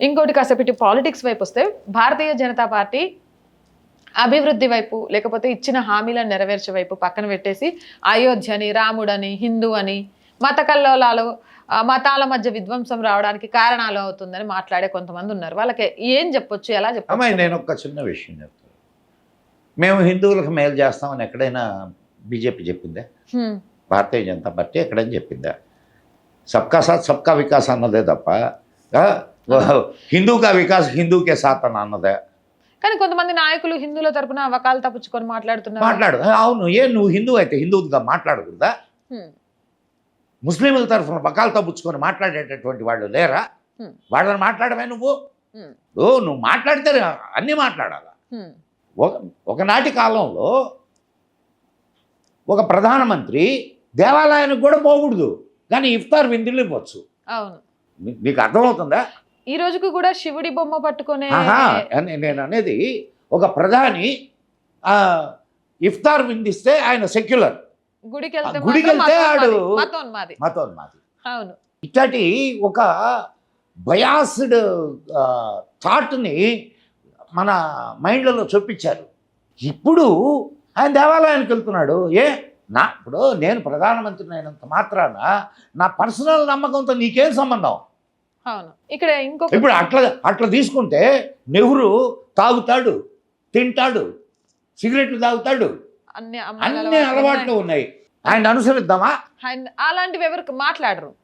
ఇంకోటి కాసేపు ఇటు పాలిటిక్స్ వైపు వస్తే భారతీయ జనతా పార్టీ అభివృద్ధి వైపు లేకపోతే ఇచ్చిన హామీలను నెరవేర్చే వైపు పక్కన పెట్టేసి అయోధ్యని రాముడని హిందూ అని మత కల్లోలాలు మతాల మధ్య విధ్వంసం రావడానికి కారణాలు అవుతుందని మాట్లాడే కొంతమంది ఉన్నారు. వాళ్ళకి ఏం చెప్పొచ్చు ఎలా చెప్పొచ్చు? నేను ఒక చిన్న విషయం చెప్తాను. మేము హిందువులకు మేలు చేస్తామని ఎక్కడైనా బీజేపీ చెప్పిందా? భారతీయ జనతా పార్టీ ఎక్కడైనా చెప్పిందా? సబ్కా సాత్ సబ్కా వికాస్ అన్నదే తప్ప ఆ, హిందూకా వికాస్ హిందూకే సాత్ అని అన్నదే. కానీ కొంతమంది నాయకులు హిందువుల తరపున వకాలు తప్పించుకొని మాట్లాడుతున్నారు. మాట్లాడు. అవును ఏ నువ్వు హిందూ అయితే హిందువుగా మాట్లాడకూడదా? ముస్లింల తరఫున బకాలు తప్పుచ్చుకొని మాట్లాడేటటువంటి వాళ్ళు లేరా. వాళ్ళని మాట్లాడమే నువ్వు? ఓ నువ్వు మాట్లాడితే అన్నీ మాట్లాడాలా? ఒకనాటి కాలంలో ఒక ప్రధానమంత్రి దేవాలయానికి కూడా పోకూడదు. కానీ ఇఫ్తార్ విందులు ఇవ్వచ్చు అవును. మీకు అర్థమవుతుందా? ఈ రోజుకు కూడా శివుడి బొమ్మ పట్టుకునే నేను అనేది ఒక ప్రధాని ఇఫ్తార్ విందిస్తే ఆయన సెక్యులర్. గుడికి వెళ్తే గుడికి వెళ్తే ఆడు- మతోన్మాది. మతోన్మాది మతోన్మాది. అవును. ఇట్లాంటి ఒక బయాస్డ్ థాట్ని మన మైండ్లలో చొప్పించారు ఇప్పుడు ఆయన దేవాలయానికి వెళ్తున్నాడు. ఏ? నా ఇప్పుడు నేను ప్రధానమంత్రిని అయినంత మాత్రాన నా పర్సనల్ నమ్మకంతో నీకేం సంబంధం? అవును. ఇక్కడ ఇంకొక ఇప్పుడు అట్లా అట్లా తీసుకుంటే నెహ్రూ తాగుతాడు తింటాడు సిగరెట్లు తాగుతాడు. అన్ని అన్ని అలవాట్లు ఉన్నాయి. ఆయన అనుసరిద్దామా? ఆయన- అలాంటివి ఎవరికి మాట్లాడరు.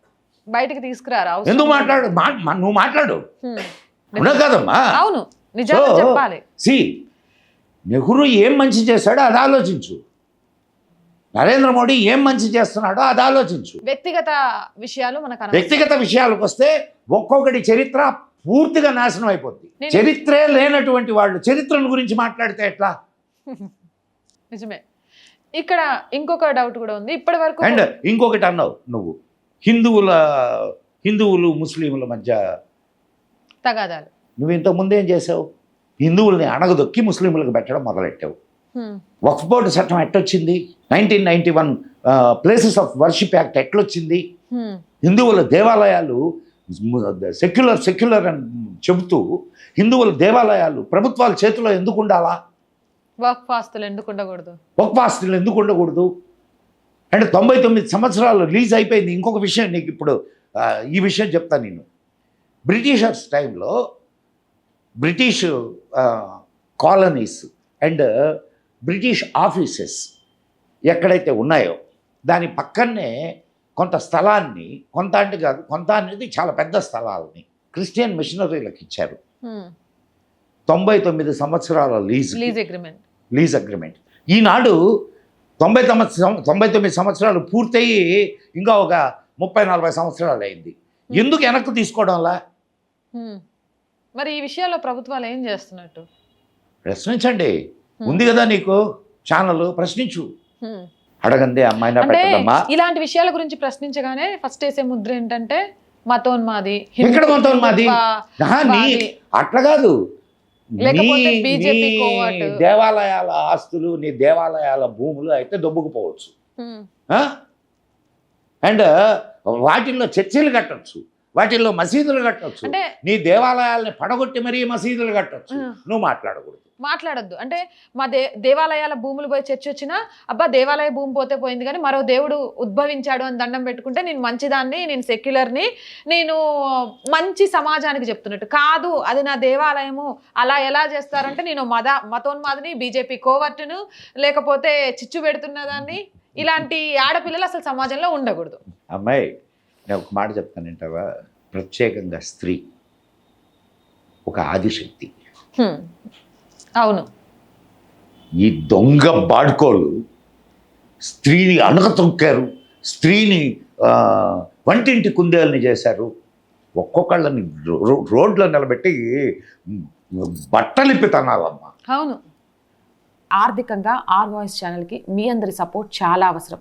బయటికి తీసుకురారు ఎందుకు. మాట్లాడు? నువ్వు మాట్లాడు. కదమ్మా? అవును. నిజంగా చెప్పాలి. సి నెహ్రూ ఏం మంచి చేశాడో అది ఆలోచించు. నరేంద్ర మోడీ ఏం మంచి చేస్తున్నాడో అది ఆలోచించు. వ్యక్తిగత విషయాలు మనకు. వ్యక్తిగత విషయాలకు వస్తే ఒక్కొక్కటి చరిత్ర పూర్తిగా నాశనం అయిపోద్ది. చరిత్రే లేనటువంటి వాళ్ళు చరిత్రను గురించి మాట్లాడితే ఎట్లా? నిజమే. ఇక్కడ ఇంకొక డౌట్ కూడా ఉంది. ఇప్పటి వరకు అండ్ ఇంకొకటి అన్నావు నువ్వు. హిందువుల హిందువులు ముస్లింల మధ్య తగాదాలు. నువ్వు ఇంతకు ముందు ఏం చేసావు? హిందువుల్ని అణగదొక్కి ముస్లింలకు పెట్టడం మొదలెట్టావు. వక్ఫ్ బోర్డు చట్టం ఎట్టొచ్చింది? Nineteen ninety one places of worship act ఎట్లొచ్చింది? Hmm. హిందువుల దేవాలయాలు సెక్యులర్ సెక్యులర్ అని చెబుతూ హిందువుల దేవాలయాలు ప్రభుత్వాల చేతిలో ఎందుకు ఉండాలా వర్క్ ఫాస్తులు ఎందుకు ఉండకూడదు వక్ఫాస్తులు ఎందుకు ఉండకూడదు అంటే తొంభై తొమ్మిది సంవత్సరాలు రిలీజ్ అయిపోయింది. ఇంకొక విషయం నీకు ఇప్పుడు ఈ విషయం చెప్తాను నేను. బ్రిటిషర్స్ టైంలో British colonies and British offices ఎక్కడైతే ఉన్నాయో దాని పక్కనే కొంత స్థలాన్ని కొంత అంటే కాదు కొంత అనేది చాలా పెద్ద స్థలాలని క్రిస్టియన్ మిషనరీలకు ఇచ్చారు. తొంభై తొమ్మిది సంవత్సరాల lease lease agreement. Lease agreement. ఈనాడు తొంభై తొమ్మిది తొంభై తొమ్మిది సంవత్సరాలు పూర్తయి ఇంకా ఒక ముప్పై నలభై సంవత్సరాలు అయింది. ఎందుకు వెనక్కి తీసుకోవడంలా. మరి ఈ విషయాల్లో ప్రభుత్వాలు ఏం చేస్తున్నట్టు? ప్రశ్నించండి. ఉంది కదా నీకు? ఛానల్ ప్రశ్నించు. అమ్మాయినా అంటే పెట్టదమ్మా. ఇలాంటి విషయాల గురించి ప్రశ్నించగానే ఫస్ట్ వేసే ముద్ర ఏంటంటే మతోన్మాది ఎక్కడ మతోన్మాది? అట్లా కాదు. నీ-. దేవాలయాల ఆస్తులు నీ దేవాలయాల భూములు అయితే దొబ్బుకుపోవచ్చు. అండ్ వాటిల్లో చర్చిలు కట్టొచ్చు. వాటిల్లో మసీదులు కట్టొచ్చు. అంటే నీ దేవాలయాల్ని పడగొట్టి మరీ మసీదులు కట్టొచ్చు. నువ్వు మాట్లాడకూడదు. మాట్లాడొద్దు. అంటే మా దే దేవాలయాల భూములు పోయి చర్చి వచ్చినా అబ్బా దేవాలయ భూమి పోతే పోయింది కానీ మరో దేవుడు ఉద్భవించాడు అని దండం పెట్టుకుంటే నేను మంచిదాన్ని నేను సెక్యులర్ని నేను మంచి సమాజానికి చెప్తున్నట్టు. కాదు అది నా దేవాలయము. అలా ఎలా చేస్తారంటే నేను మద మతోన్మాదిని బీజేపీ కోవర్టును లేకపోతే చిచ్చు పెడుతున్న దాన్ని. ఇలాంటి ఆడపిల్లలు అసలు సమాజంలో ఉండకూడదు. అమ్మాయి నేను ఒక మాట చెప్తానంటావా ప్రత్యేకంగా స్త్రీ ఒక ఆదిశక్తి. అవును. ఈ దొంగ బాడుకోలు స్త్రీని అణగతొక్కారు స్త్రీని వంటింటి కుందేలని చేశారు. ఒక్కొక్కళ్ళని రోడ్లో నిలబెట్టి బట్టలిప్పి తనాలమ్మా అవును. ఆర్థికంగా ఆర్ వాయిస్ ఛానల్కి మీ అందరి సపోర్ట్ చాలా అవసరం.